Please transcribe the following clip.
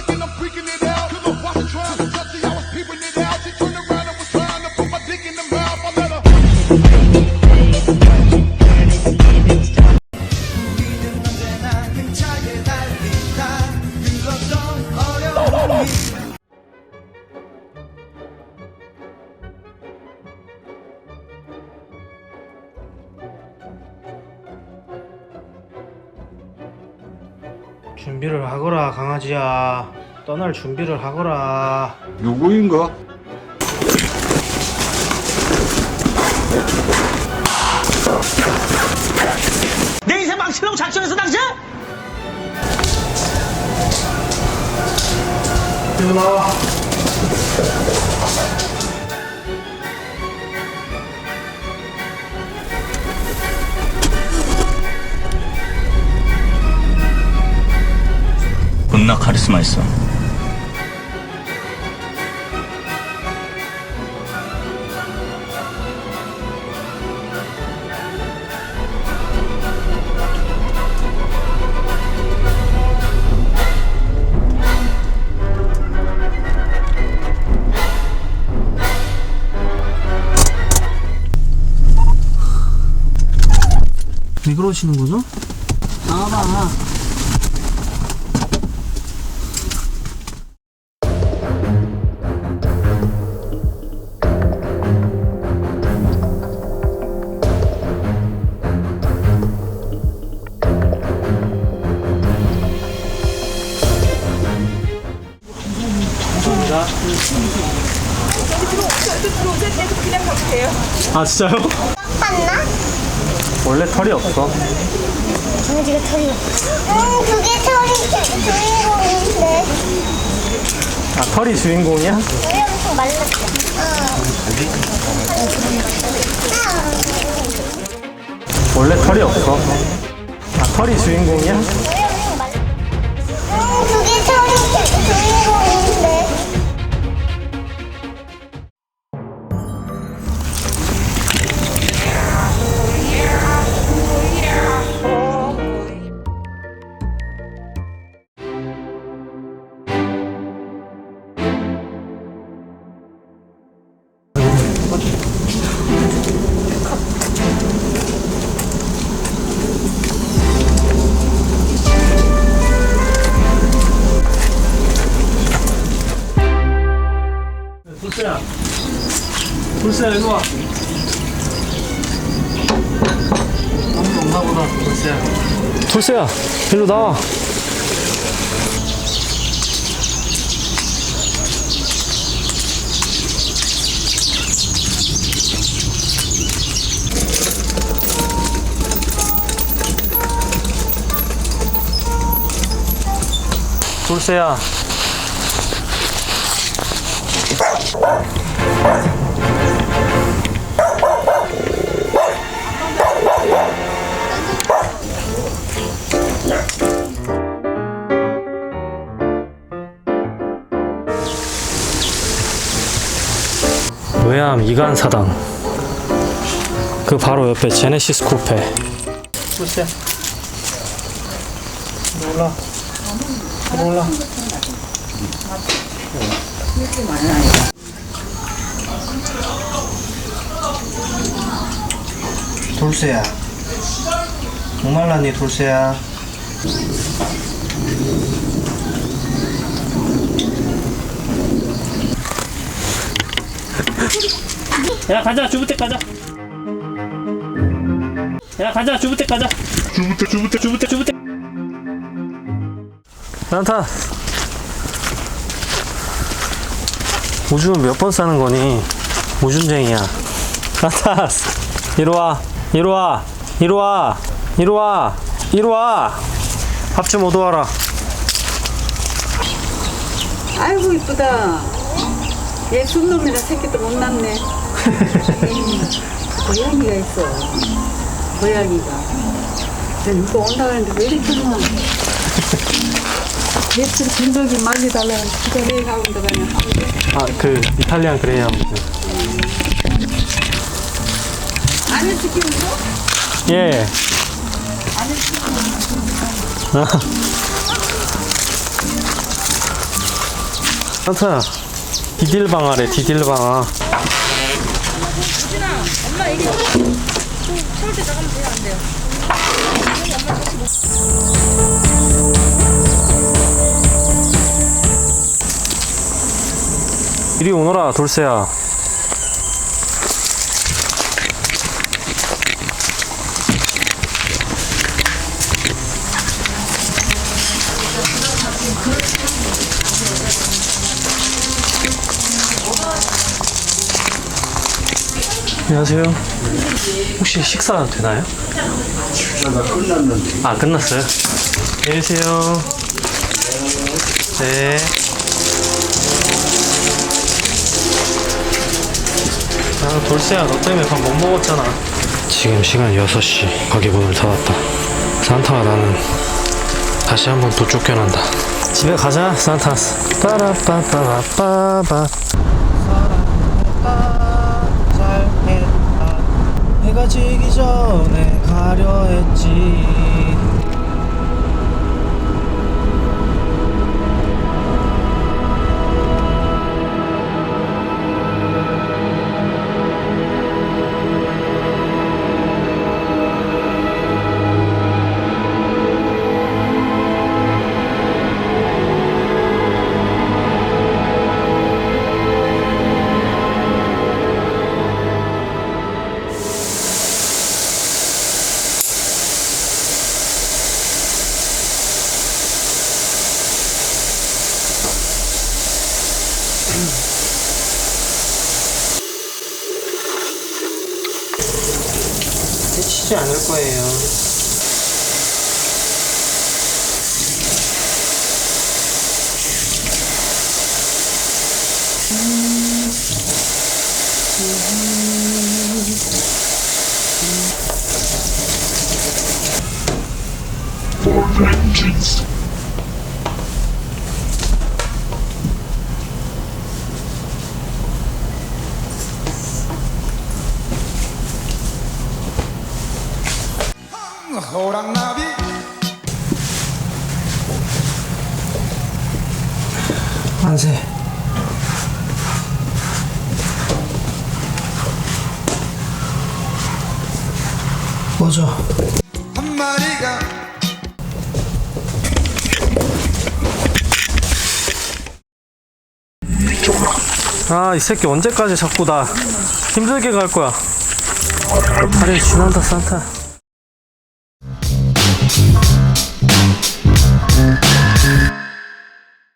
second, I'm freaking it out. 준비를 하거라 강아지야 떠날 준비를 하거라 누구인가? 내 인생 망치려고 작정해서 당신? 일로 나와 카리스마 있어. 왜 그러시는 거죠? 아 진짜요? 봤나? 원래 털이 없어 강아지가 털이 음 그게 털이 주인공인데 아 털이 주인공이야? 왜 엄청 말랐어 원래 털이 없어 아 털이 주인공이야? 돌쇠야 돌쇠야 일로 와. 아무도 없나 보다 돌쇠야 돌쇠야 일로 나와. 돌쇠야 외암 이간 사당. 그 바로 옆에 제네시스 쿠페. 글쎄. 올라. 올라 돌쇠야. 목말랐니 돌쇠야? 야 가자. 주부댁 가자. 야 가자. 주부댁 가자. 주부댁 주부댁 주부댁 주부댁. 난타 오줌은 몇번 싸는 거니 오줌쟁이야 난타 이리 와 이리 와 이리 와 이리 와 이리 와밥 좀 얻어와라 아이고 이쁘다. 얘 순놈이라 새끼도 못 낳네. 고양이가 있어. 고양이가. 난 이거 온다 그랬는데 왜 이렇게 많 아? 얘들 진덕이 말리달라. 그거 내가 온다 그냥. 아그 이탈리안 그레이하운드 안에 시키는 거? 예 산타야 디딜방아래 디딜방아 이 리 오너라 돌쇠야 안녕하세요 혹시 식사 되나요? 식사가 끝났는데 아 끝났어요? 안녕히 계세요 네 아, 돌쇠야, 너 때문에 밥 못 먹었잖아. 지금 시간 6시. 가게 문을 닫았다. 산타가 나는 다시 한번 또 쫓겨난다. 집에 가자, 산타스. 빠라빠빠빠빠. 잘했다. 해 가 지기 전에 가려 했지. 않을 거예요. 호랑나비 만세. 꺼져. 한 마리가 아, 이 새끼 언제까지 자꾸 나 힘들게 갈 거야. 다리 지난다, 산타.